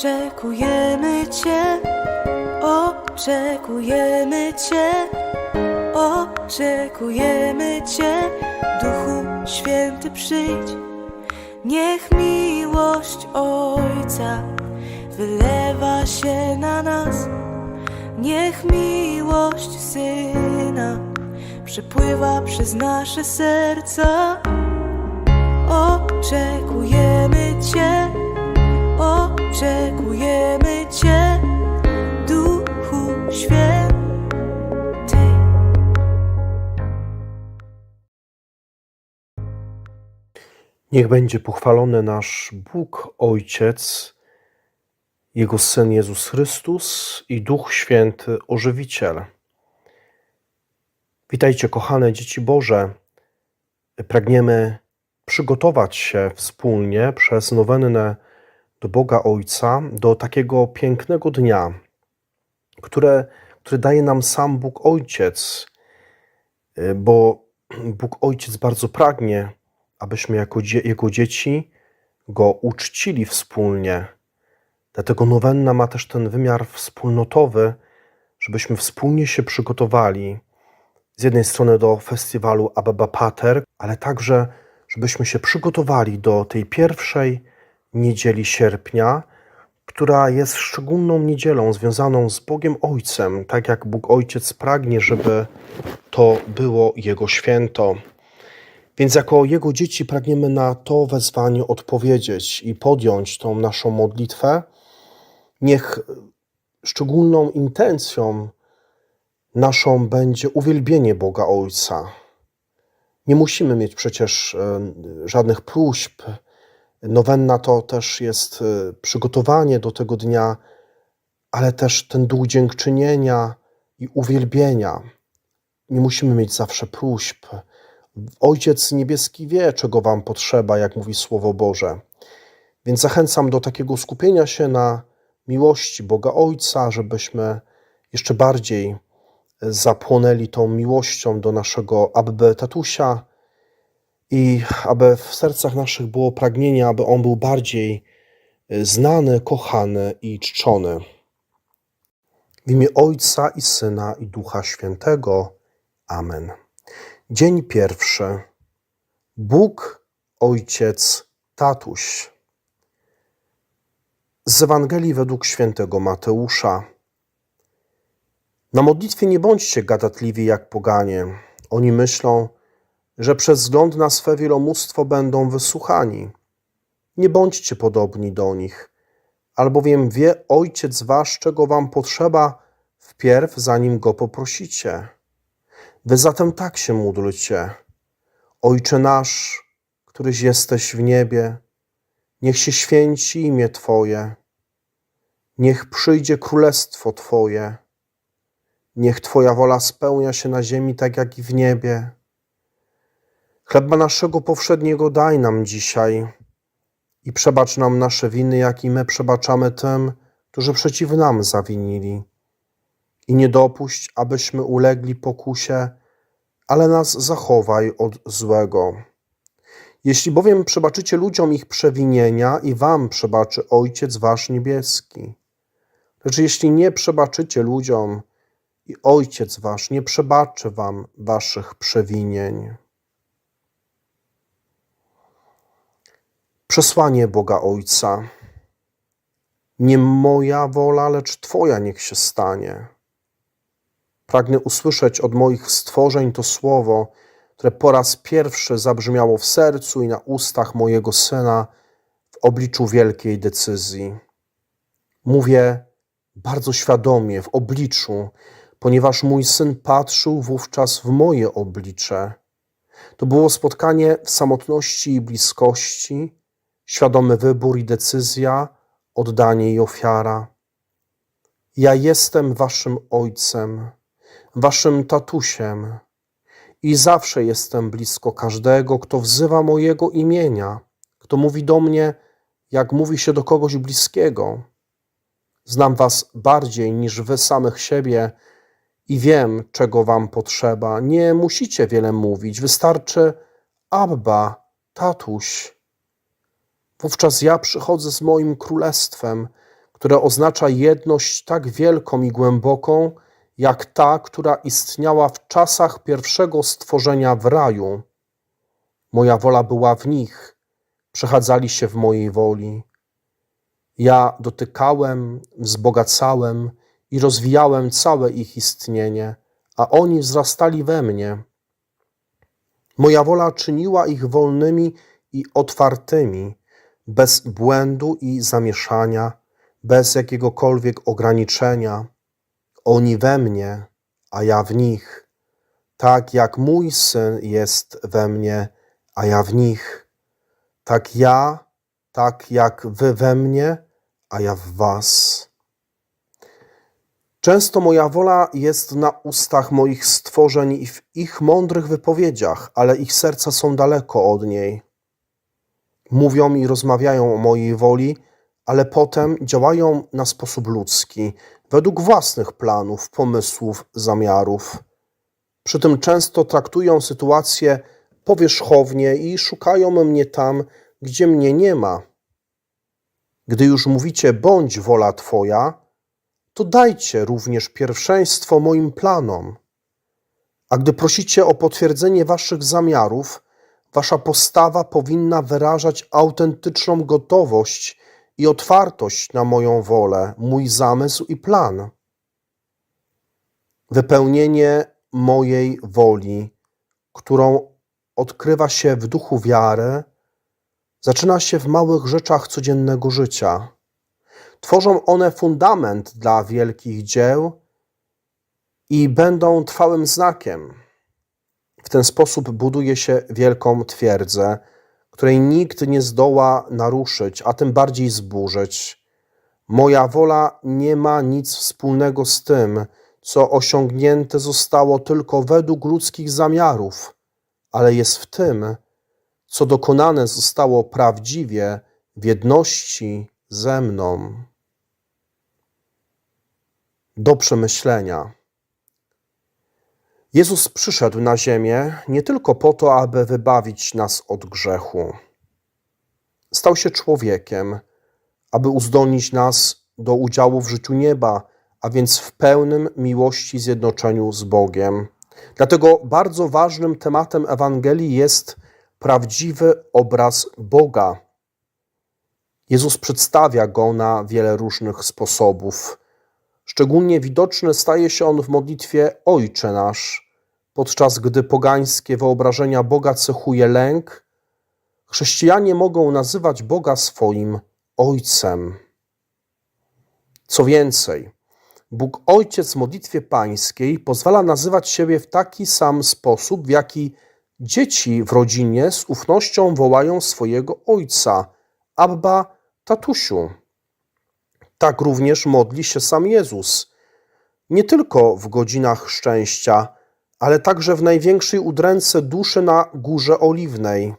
Oczekujemy Cię, oczekujemy Cię, oczekujemy Cię, Duchu Święty przyjdź. Niech miłość Ojca wylewa się na nas, niech miłość Syna przepływa przez nasze serca. Oczekujemy Niech będzie pochwalony nasz Bóg, Ojciec, Jego Syn Jezus Chrystus i Duch Święty, Ożywiciel. Witajcie, kochane dzieci Boże. Pragniemy przygotować się wspólnie przez nowennę do Boga Ojca do takiego pięknego dnia, które, który daje nam sam Bóg Ojciec, bo Bóg Ojciec bardzo pragnie, abyśmy jako dzie- Jego dzieci Go uczcili wspólnie. Dlatego nowenna ma też ten wymiar wspólnotowy, żebyśmy wspólnie się przygotowali z jednej strony do festiwalu Abba Pater, ale także żebyśmy się przygotowali do tej pierwszej niedzieli sierpnia, która jest szczególną niedzielą związaną z Bogiem Ojcem, tak jak Bóg Ojciec pragnie, żeby to było Jego święto. Więc jako Jego dzieci pragniemy na to wezwanie odpowiedzieć i podjąć tą naszą modlitwę. Niech szczególną intencją naszą będzie uwielbienie Boga Ojca. Nie musimy mieć przecież e, żadnych próśb. Nowenna to też jest e, przygotowanie do tego dnia, ale też ten duch dziękczynienia i uwielbienia. Nie musimy mieć zawsze próśb. Ojciec Niebieski wie, czego Wam potrzeba, jak mówi Słowo Boże. Więc zachęcam do takiego skupienia się na miłości Boga Ojca, żebyśmy jeszcze bardziej zapłonęli tą miłością do naszego Abby Tatusia i aby w sercach naszych było pragnienie, aby on był bardziej znany, kochany i czczony. W imię Ojca i Syna i Ducha Świętego. Amen. Dzień pierwszy. Bóg, Ojciec, Tatuś. Z Ewangelii według świętego Mateusza. Na modlitwie nie bądźcie gadatliwi jak poganie. Oni myślą, że przez wzgląd na swe wielomóstwo będą wysłuchani. Nie bądźcie podobni do nich, albowiem wie Ojciec wasz, czego wam potrzeba, wpierw zanim go poprosicie. Wy zatem tak się módlcie. Ojcze nasz, któryś jesteś w niebie, niech się święci imię Twoje, niech przyjdzie królestwo Twoje, niech Twoja wola spełnia się na ziemi tak jak i w niebie. Chleba naszego powszedniego daj nam dzisiaj i przebacz nam nasze winy, jak i my przebaczamy tym, którzy przeciw nam zawinili. I nie dopuść, abyśmy ulegli pokusie, ale nas zachowaj od złego. Jeśli bowiem przebaczycie ludziom ich przewinienia, i wam przebaczy Ojciec wasz niebieski. Lecz jeśli nie przebaczycie ludziom, i Ojciec wasz nie przebaczy wam waszych przewinień. Przesłanie Boga Ojca. Nie moja wola, lecz Twoja niech się stanie. Pragnę usłyszeć od moich stworzeń to słowo, które po raz pierwszy zabrzmiało w sercu i na ustach mojego syna w obliczu wielkiej decyzji. Mówię bardzo świadomie, w obliczu, ponieważ mój syn patrzył wówczas w moje oblicze. To było spotkanie w samotności i bliskości, świadomy wybór i decyzja, oddanie i ofiara. Ja jestem waszym ojcem, waszym tatusiem i zawsze jestem blisko każdego, kto wzywa mojego imienia, kto mówi do mnie, jak mówi się do kogoś bliskiego. Znam was bardziej niż wy samych siebie i wiem, czego wam potrzeba. Nie musicie wiele mówić, wystarczy Abba, tatuś. Wówczas ja przychodzę z moim królestwem, które oznacza jedność tak wielką i głęboką, jak ta, która istniała w czasach pierwszego stworzenia w raju. Moja wola była w nich, przechadzali się w mojej woli. Ja dotykałem, wzbogacałem i rozwijałem całe ich istnienie, a oni wzrastali we mnie. Moja wola czyniła ich wolnymi i otwartymi, bez błędu i zamieszania, bez jakiegokolwiek ograniczenia. Oni we mnie, a ja w nich, tak jak mój syn jest we mnie, a ja w nich, tak ja, tak jak wy we mnie, a ja w was. Często moja wola jest na ustach moich stworzeń i w ich mądrych wypowiedziach, ale ich serca są daleko od niej. Mówią i rozmawiają o mojej woli, ale potem działają na sposób ludzki, według własnych planów, pomysłów, zamiarów. Przy tym często traktują sytuację powierzchownie i szukają mnie tam, gdzie mnie nie ma. Gdy już mówicie, bądź wola Twoja, to dajcie również pierwszeństwo moim planom. A gdy prosicie o potwierdzenie Waszych zamiarów, Wasza postawa powinna wyrażać autentyczną gotowość i otwartość na moją wolę, mój zamysł i plan. Wypełnienie mojej woli, którą odkrywa się w duchu wiary, zaczyna się w małych rzeczach codziennego życia. Tworzą one fundament dla wielkich dzieł i będą trwałym znakiem. W ten sposób buduje się wielką twierdzę, której nikt nie zdoła naruszyć, a tym bardziej zburzyć. Moja wola nie ma nic wspólnego z tym, co osiągnięte zostało tylko według ludzkich zamiarów, ale jest w tym, co dokonane zostało prawdziwie w jedności ze mną. Do przemyślenia. Jezus przyszedł na ziemię nie tylko po to, aby wybawić nas od grzechu. Stał się człowiekiem, aby uzdolnić nas do udziału w życiu nieba, a więc w pełnym miłości zjednoczeniu z Bogiem. Dlatego bardzo ważnym tematem Ewangelii jest prawdziwy obraz Boga. Jezus przedstawia go na wiele różnych sposobów. Szczególnie widoczny staje się on w modlitwie Ojcze nasz, podczas gdy pogańskie wyobrażenia Boga cechuje lęk. Chrześcijanie mogą nazywać Boga swoim Ojcem. Co więcej, Bóg Ojciec w modlitwie pańskiej pozwala nazywać siebie w taki sam sposób, w jaki dzieci w rodzinie z ufnością wołają swojego ojca, Abba, tatusiu. Tak również modli się sam Jezus. Nie tylko w godzinach szczęścia, ale także w największej udręce duszy na Górze Oliwnej.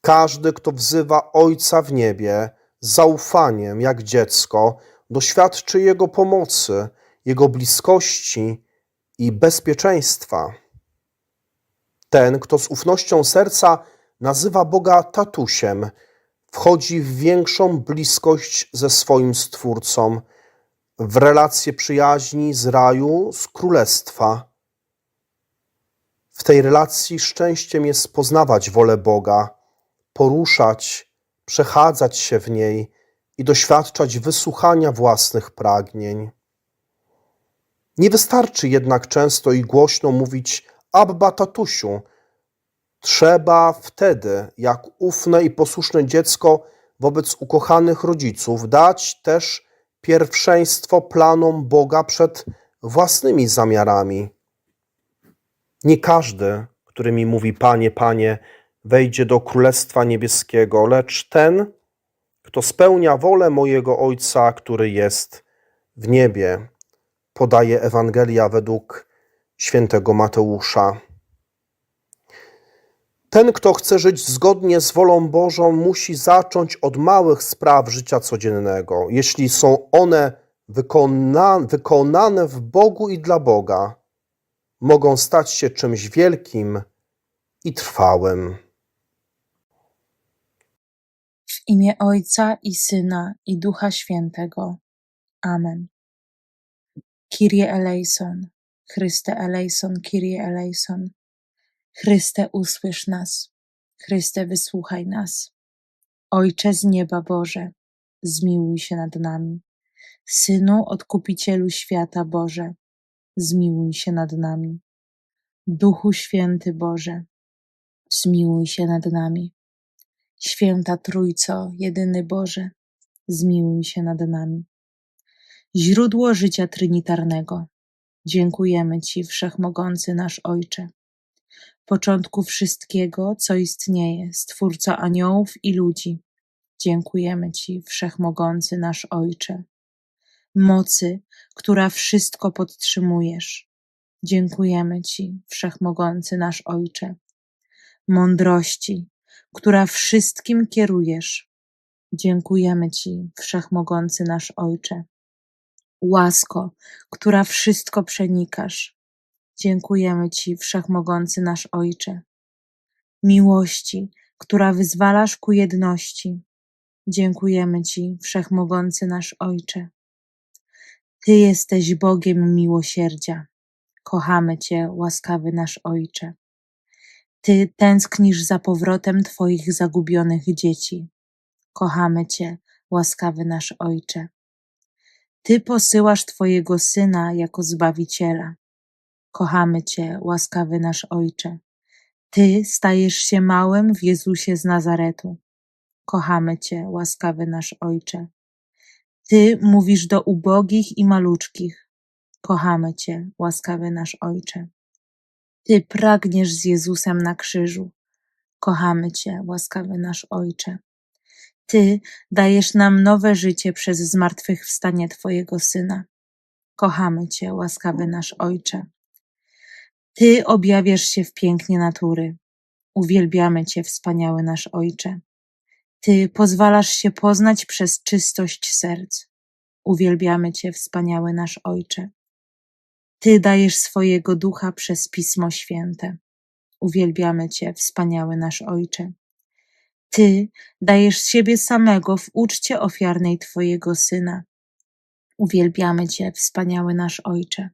Każdy, kto wzywa Ojca w niebie zaufaniem, jak dziecko, doświadczy Jego pomocy, Jego bliskości i bezpieczeństwa. Ten, kto z ufnością serca nazywa Boga tatusiem, wchodzi w większą bliskość ze swoim Stwórcą, w relacje przyjaźni z raju, z królestwa. W tej relacji szczęściem jest poznawać wolę Boga, poruszać, przechadzać się w niej i doświadczać wysłuchania własnych pragnień. Nie wystarczy jednak często i głośno mówić Abba tatusiu. Trzeba wtedy, jak ufne i posłuszne dziecko wobec ukochanych rodziców, dać też pierwszeństwo planom Boga przed własnymi zamiarami. Nie każdy, który mi mówi Panie, Panie, wejdzie do Królestwa Niebieskiego, lecz ten, kto spełnia wolę mojego Ojca, który jest w niebie, podaje Ewangelia według świętego Mateusza. Ten, kto chce żyć zgodnie z wolą Bożą, musi zacząć od małych spraw życia codziennego. Jeśli są one wykona, wykonane w Bogu i dla Boga, mogą stać się czymś wielkim i trwałym. W imię Ojca i Syna i Ducha Świętego. Amen. Kyrie eleison, Chryste eleison, Kyrie eleison. Chryste usłysz nas, Chryste wysłuchaj nas. Ojcze z nieba Boże, zmiłuj się nad nami. Synu Odkupicielu świata Boże, zmiłuj się nad nami. Duchu Święty Boże, zmiłuj się nad nami. Święta Trójco, jedyny Boże, zmiłuj się nad nami. Źródło życia trinitarnego, dziękujemy Ci, Wszechmogący nasz Ojcze. Początku wszystkiego, co istnieje, Stwórca aniołów i ludzi, dziękujemy Ci, Wszechmogący nasz Ojcze. Mocy, która wszystko podtrzymujesz, dziękujemy Ci, Wszechmogący nasz Ojcze. Mądrości, która wszystkim kierujesz, dziękujemy Ci, Wszechmogący nasz Ojcze. Łasko, która wszystko przenikasz, dziękujemy Ci, Wszechmogący nasz Ojcze. Miłości, która wyzwalasz ku jedności, dziękujemy Ci, Wszechmogący nasz Ojcze. Ty jesteś Bogiem miłosierdzia. Kochamy Cię, łaskawy nasz Ojcze. Ty tęsknisz za powrotem Twoich zagubionych dzieci. Kochamy Cię, łaskawy nasz Ojcze. Ty posyłasz Twojego Syna jako Zbawiciela. Kochamy Cię, łaskawy nasz Ojcze. Ty stajesz się małym w Jezusie z Nazaretu. Kochamy Cię, łaskawy nasz Ojcze. Ty mówisz do ubogich i maluczkich. Kochamy Cię, łaskawy nasz Ojcze. Ty pragniesz z Jezusem na krzyżu. Kochamy Cię, łaskawy nasz Ojcze. Ty dajesz nam nowe życie przez zmartwychwstanie Twojego Syna. Kochamy Cię, łaskawy nasz Ojcze. Ty objawiasz się w pięknie natury. Uwielbiamy Cię, wspaniały nasz Ojcze. Ty pozwalasz się poznać przez czystość serc. Uwielbiamy Cię, wspaniały nasz Ojcze. Ty dajesz swojego ducha przez Pismo Święte. Uwielbiamy Cię, wspaniały nasz Ojcze. Ty dajesz siebie samego w uczcie ofiarnej Twojego Syna. Uwielbiamy Cię, wspaniały nasz Ojcze.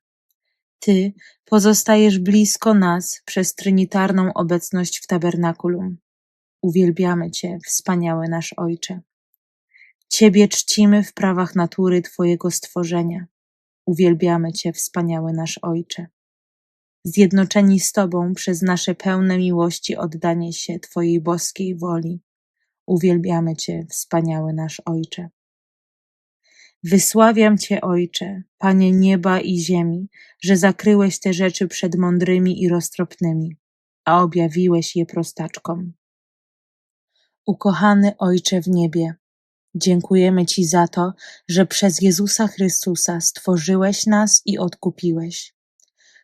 Ty pozostajesz blisko nas przez trinitarną obecność w tabernakulum. Uwielbiamy Cię, wspaniały nasz Ojcze. Ciebie czcimy w prawach natury Twojego stworzenia. Uwielbiamy Cię, wspaniały nasz Ojcze. Zjednoczeni z Tobą przez nasze pełne miłości oddanie się Twojej boskiej woli. Uwielbiamy Cię, wspaniały nasz Ojcze. Wysławiam Cię, Ojcze, Panie nieba i ziemi, że zakryłeś te rzeczy przed mądrymi i roztropnymi, a objawiłeś je prostaczkom. Ukochany Ojcze w niebie, dziękujemy Ci za to, że przez Jezusa Chrystusa stworzyłeś nas i odkupiłeś.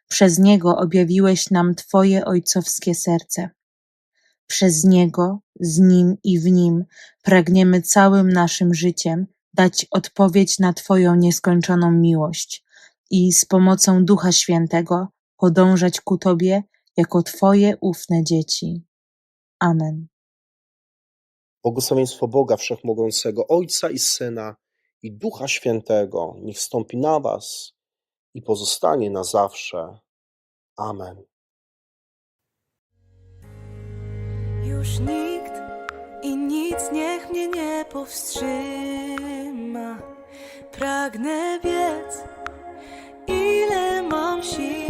Przez Niego objawiłeś nam Twoje ojcowskie serce. Przez Niego, z Nim i w Nim pragniemy całym naszym życiem dać odpowiedź na Twoją nieskończoną miłość i z pomocą Ducha Świętego podążać ku Tobie jako Twoje ufne dzieci. Amen. Błogosławieństwo Boga Wszechmogącego, Ojca i Syna i Ducha Świętego, niech stąpi na Was i pozostanie na zawsze. Amen. Już nikt i nic niech mnie nie powstrzyma ma. Pragnę biec, ile mam sił.